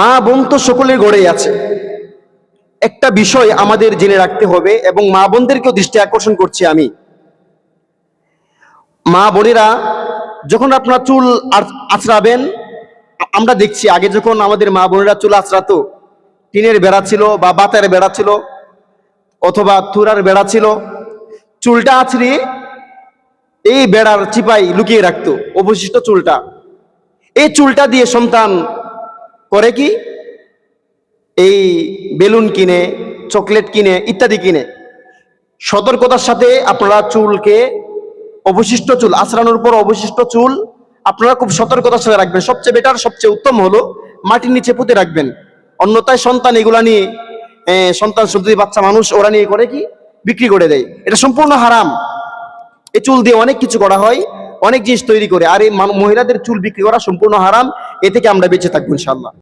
মা বোন তো সকলের গড়েই আছে। একটা বিষয় আমাদের জেনে রাখতে হবে এবং মা বোনদেরকেও দৃষ্টি আকর্ষণ করছি আমি। মা বোনেরা, যখন আপনারা চুল আঁচড়াবেন আমরা দেখছি আগে যখন আমাদের মা বোনেরা চুল আঁচড়াতো টিনের বেড়া ছিল বা বাতের বেড়া ছিল অথবা থুরার বেড়া ছিল, চুলটা আছড়িয়ে এই বেড়ার চিপাই লুকিয়ে রাখতো অবশিষ্ট চুলটা। এই চুলটা দিয়ে সন্তান করে কি? এই বেলুন কিনে, চকলেট কিনে, ইত্যাদি কিনে। সতর্কতার সাথে আপনারা চুলকে অবশিষ্ট চুল আচরানোর পর অবশিষ্ট চুল আপনারা খুব সতর্কতার সাথে রাখবেন। সবচেয়ে বেটার সবচেয়ে উত্তম হলো মাটির নিচে পুঁতে রাখবেন। অন্যথায় সন্তান এগুলা নিয়ে সন্তান সন্ততি বাচ্চা মানুষ ওরা নিয়ে করে কি? বিক্রি করে দেয়। এটা সম্পূর্ণ হারাম। এই চুল দিয়ে অনেক কিছু করা হয়, অনেক জিনিস তৈরি করে। আর এই মহিলাদের চুল বিক্রি করা সম্পূর্ণ হারাম। এ থেকে আমরা বেঁচে থাকব ইনশাল্লাহ